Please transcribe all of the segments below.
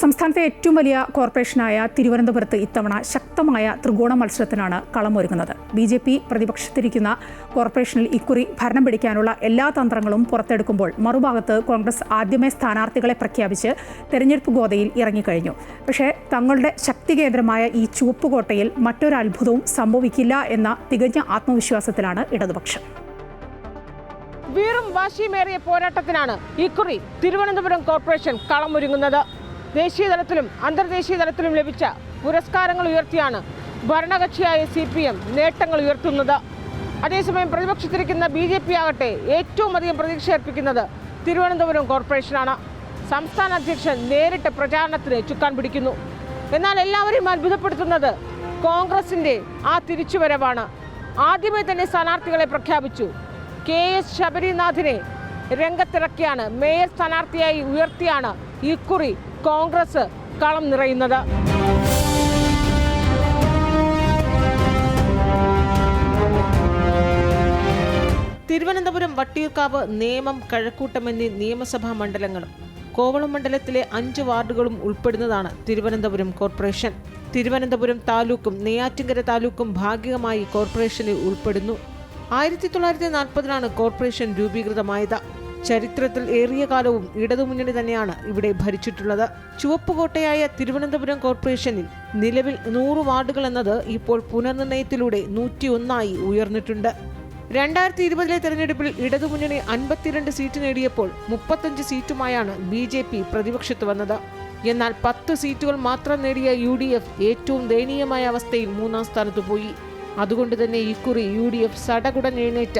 സംസ്ഥാനത്തെ ഏറ്റവും വലിയ കോർപ്പറേഷനായ തിരുവനന്തപുരത്ത് ഇത്തവണ ശക്തമായ ത്രികോണ മത്സരത്തിനാണ് കളമൊരുങ്ങുന്നത്. ബി ജെ പി പ്രതിപക്ഷത്തിരിക്കുന്ന കോർപ്പറേഷനിൽ ഇക്കുറി ഭരണം പിടിക്കാനുള്ള എല്ലാ തന്ത്രങ്ങളും പുറത്തെടുക്കുമ്പോൾ മറുഭാഗത്ത് കോൺഗ്രസ് ആദ്യമേ സ്ഥാനാർത്ഥികളെ പ്രഖ്യാപിച്ച് തെരഞ്ഞെടുപ്പ് ഗോതയിൽ ഇറങ്ങിക്കഴിഞ്ഞു. പക്ഷേ തങ്ങളുടെ ശക്തി കേന്ദ്രമായ ഈ ചുവപ്പുകോട്ടയിൽ മറ്റൊരു അത്ഭുതവും സംഭവിക്കില്ല എന്ന തികഞ്ഞ ആത്മവിശ്വാസത്തിലാണ് ഇടതുപക്ഷം. വീറും വാശിയുമേറിയ പോരാട്ടത്തിനാണ് ഇക്കുറി തിരുവനന്തപുരം കോർപ്പറേഷൻ കളമൊരുങ്ങുന്നത്. ദേശീയ തലത്തിലും അന്തർദേശീയ തലത്തിലും ലഭിച്ച പുരസ്കാരങ്ങൾ ഉയർത്തിയാണ് ഭരണകക്ഷിയായ സി പി എം നേട്ടങ്ങൾ ഉയർത്തുന്നത്. അതേസമയം പ്രതിപക്ഷത്തിരിക്കുന്ന ബി ജെ പി ആകട്ടെ ഏറ്റവും അധികം പ്രതീക്ഷ അർപ്പിക്കുന്നത് തിരുവനന്തപുരം കോർപ്പറേഷനാണ്. സംസ്ഥാന അധ്യക്ഷൻ നേരിട്ട് പ്രചാരണത്തിന് ചുക്കാൻ പിടിക്കുന്നു. എന്നാൽ എല്ലാവരെയും അത്ഭുതപ്പെടുത്തുന്നത് കോൺഗ്രസിന്റെ ആ തിരിച്ചുവരവാണ്. ആദ്യമേ തന്നെ സ്ഥാനാർത്ഥികളെ പ്രഖ്യാപിച്ചു. കെ എസ് ശബരിനാഥിനെ രംഗത്തിറക്കിയാണ് മേയർ സ്ഥാനാർത്ഥിയായി ഉയർത്തിയാണ് ഇക്കുറി കോൺഗ്രസ് കളം നിറയുന്നത്. തിരുവനന്തപുരം വട്ടിയൂർക്കാവ് നേമം കഴക്കൂട്ടം എന്നീ നിയമസഭാ മണ്ഡലങ്ങളും കോവളം മണ്ഡലത്തിലെ അഞ്ച് വാർഡുകളും ഉൾപ്പെടുന്നതാണ് തിരുവനന്തപുരം കോർപ്പറേഷൻ. തിരുവനന്തപുരം താലൂക്കും നെയ്യാറ്റിങ്കര താലൂക്കും ഭാഗികമായി കോർപ്പറേഷനിൽ ഉൾപ്പെടുന്നു. ആയിരത്തി തൊള്ളായിരത്തി നാൽപ്പതിലാണ് കോർപ്പറേഷൻ രൂപീകൃതമായത്. ചരിത്രത്തിൽ ഏറിയ കാലവും ഇടതുമുന്നണി തന്നെയാണ് ഇവിടെ ഭരിച്ചിട്ടുള്ളത്. ചുവപ്പുകോട്ടയായ തിരുവനന്തപുരം കോർപ്പറേഷനിൽ നിലവിൽ നൂറ് വാർഡുകൾ എന്നത് ഇപ്പോൾ പുനർനിർണയത്തിലൂടെ നൂറ്റിയൊന്നായി ഉയർന്നിട്ടുണ്ട്. രണ്ടായിരത്തി ഇരുപതിലെ തെരഞ്ഞെടുപ്പിൽ ഇടതുമുന്നണി അൻപത്തിരണ്ട് സീറ്റ് നേടിയപ്പോൾ മുപ്പത്തഞ്ച് സീറ്റുമായാണ് ബി ജെ പി പ്രതിപക്ഷത്ത് വന്നത്. എന്നാൽ പത്ത് സീറ്റുകൾ മാത്രം നേടിയ യു ഡി എഫ് ഏറ്റവും ദയനീയമായ അവസ്ഥയിൽ മൂന്നാം സ്ഥാനത്ത് പോയി. അതുകൊണ്ട് തന്നെ ഇക്കുറി യു ഡി എഫ് സടകുടൻ എഴുന്നേറ്റ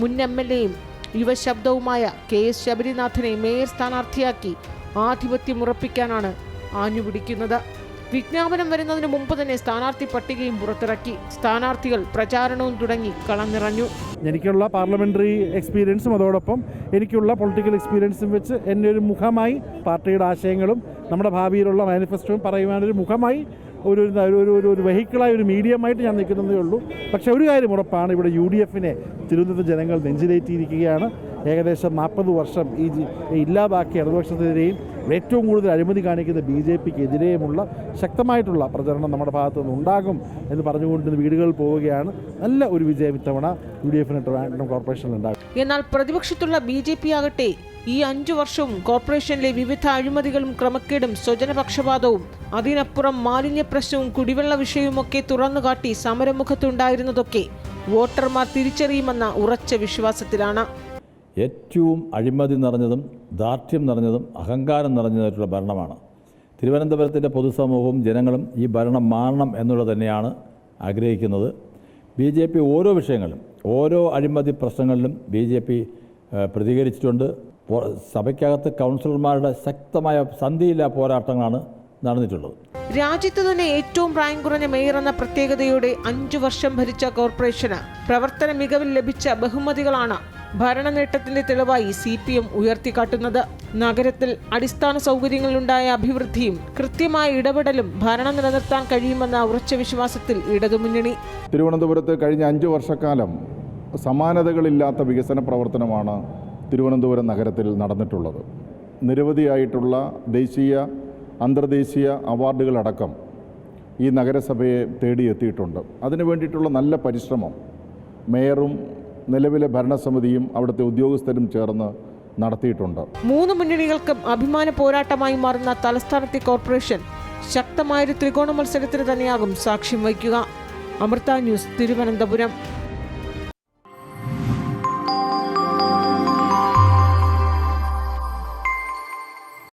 മുൻ എം എൽ എയും യുവശബ്ദവുമായ കെ എസ് ശബരിനാഥനെ മേയർ സ്ഥാനാർത്ഥിയാക്കി ആധിപത്യം ഉറപ്പിക്കാനാണ് ആഞ്ഞുപിടിക്കുന്നത്. വിജ്ഞാപനം വരുന്നതിന് മുമ്പ് തന്നെ സ്ഥാനാർത്ഥി പട്ടികയും പുറത്തിറക്കി. സ്ഥാനാർത്ഥികൾ പ്രചാരണവും തുടങ്ങി കളഞ്ഞിറഞ്ഞു എനിക്കുള്ള പാർലമെന്ററി എക്സ്പീരിയൻസും അതോടൊപ്പം എനിക്കുള്ള പൊളിറ്റിക്കൽ എക്സ്പീരിയൻസും വെച്ച് എന്നെ ഒരു മുഖമായി പാർട്ടിയുടെ ആശയങ്ങളും നമ്മുടെ ഭാവിയിലുള്ള മാനിഫെസ്റ്റോയും പറയുവാനൊരു മുഖമായി ഒരു ഒരു ഒരു ഒരു വെഹിക്കിളായ ഒരു മീഡിയമായിട്ട് ഞാൻ നിൽക്കുന്നതേ ഉള്ളൂ. പക്ഷേ ഒരു കാര്യം ഉറപ്പാണ് ഇവിടെ യു ഡി എഫിനെ തിരുവനന്തപുരം ജനങ്ങൾ നെഞ്ചിലേറ്റിയിരിക്കുകയാണ്. ഏകദേശം നാൽപ്പത് വർഷം ഈ ഇല്ലാതാക്കിയ ഇടതുപക്ഷത്തിനെതിരെയും ഏറ്റവും കൂടുതൽ അഴിമതി കാണിക്കുന്ന ബി ജെ പിക്ക് എതിരെയുമുള്ള ശക്തമായിട്ടുള്ള പ്രചരണം നമ്മുടെ ഭാഗത്തു നിന്ന് ഉണ്ടാകും എന്ന് പറഞ്ഞുകൊണ്ട് വീടുകളിൽ പോവുകയാണ്. നല്ല ഒരു വിജയം ഇത്തവണ യു ഡി എഫിന് കോർപ്പറേഷനിൽ ഉണ്ടാകും. എന്നാൽ പ്രതിപക്ഷത്തുള്ള ബി ജെ പി ആകട്ടെ ഈ അഞ്ചു വർഷവും കോർപ്പറേഷനിലെ വിവിധ അഴിമതികളും ക്രമക്കേടും സ്വജനപക്ഷപാതവും അതിനപ്പുറം മാലിന്യ പ്രശ്നവും കുടിവെള്ള വിഷയവുമൊക്കെ തുറന്നുകാട്ടി സമരമുഖത്തുണ്ടായിരുന്നതൊക്കെ വോട്ടർമാർ തിരിച്ചറിയുമെന്ന ഉറച്ച വിശ്വാസത്തിലാണ്. ഏറ്റവും അഴിമതി നിറഞ്ഞതും ദാർഢ്യം നിറഞ്ഞതും അഹങ്കാരം നിറഞ്ഞതായിട്ടുള്ള ഭരണമാണ്. തിരുവനന്തപുരത്തിന്റെ പൊതുസമൂഹവും ജനങ്ങളും ഈ ഭരണം മാറണം എന്നുള്ളത് തന്നെയാണ് ആഗ്രഹിക്കുന്നത്. ബി ജെ പി ഓരോ വിഷയങ്ങളിലും ഓരോ അഴിമതി പ്രശ്നങ്ങളിലും ബി ജെ പി പ്രതികരിച്ചിട്ടുണ്ട്. സഭയ്ക്കകത്ത് കൗൺസിലർമാരുടെ ശക്തമായ സന്ധിയില്ലാ പോരാട്ടങ്ങളാണ് നടന്നിട്ടുള്ളത്. രാജ്യത്ത് തന്നെ ഏറ്റവും പ്രായം കുറഞ്ഞ മേയർ എന്ന പ്രത്യേകതയോടെ അഞ്ചു വർഷം ഭരിച്ച കോർപ്പറേഷന് പ്രവർത്തന മികവിൽ ലഭിച്ച ബഹുമതികളാണ് ഭരണ നേട്ടത്തിന്റെ തെളിവായി സി പി എം ഉയർത്തിക്കാട്ടുന്നത്. നഗരത്തിൽ അടിസ്ഥാന സൗകര്യങ്ങളിലുണ്ടായ അഭിവൃദ്ധിയും കൃത്യമായ ഇടപെടലും ഭരണം നിലനിർത്താൻ കഴിയുമെന്ന ഉറച്ച വിശ്വാസത്തിൽ ഇടതുമുന്നണി. തിരുവനന്തപുരത്ത് കഴിഞ്ഞ അഞ്ചു വർഷക്കാലം സമാനതകളില്ലാത്ത വികസന പ്രവർത്തനമാണ് തിരുവനന്തപുരം നഗരത്തിൽ നടന്നിട്ടുള്ളത്. നിരവധിയായിട്ടുള്ള ദേശീയ അന്തർദേശീയ അവാർഡുകളടക്കം ഈ നഗരസഭയെ തേടിയെത്തിയിട്ടുണ്ട്. അതിനു വേണ്ടിയിട്ടുള്ള നല്ല പരിശ്രമം മേയറും നിലവിലെ ഭരണസമിതിയും അവിടുത്തെ ഉദ്യോഗസ്ഥരും ചേർന്ന് നടത്തിയിട്ടുണ്ട്. മൂന്ന് മുന്നണികൾക്കും അഭിമാന പോരാട്ടമായി മാറുന്ന തലസ്ഥാനത്തെ കോർപ്പറേഷൻ ശക്തമായൊരു ത്രികോണ മത്സരത്തിന് തന്നെയാകും സാക്ഷ്യം വഹിക്കുക. അമൃത ന്യൂസ് തിരുവനന്തപുരം.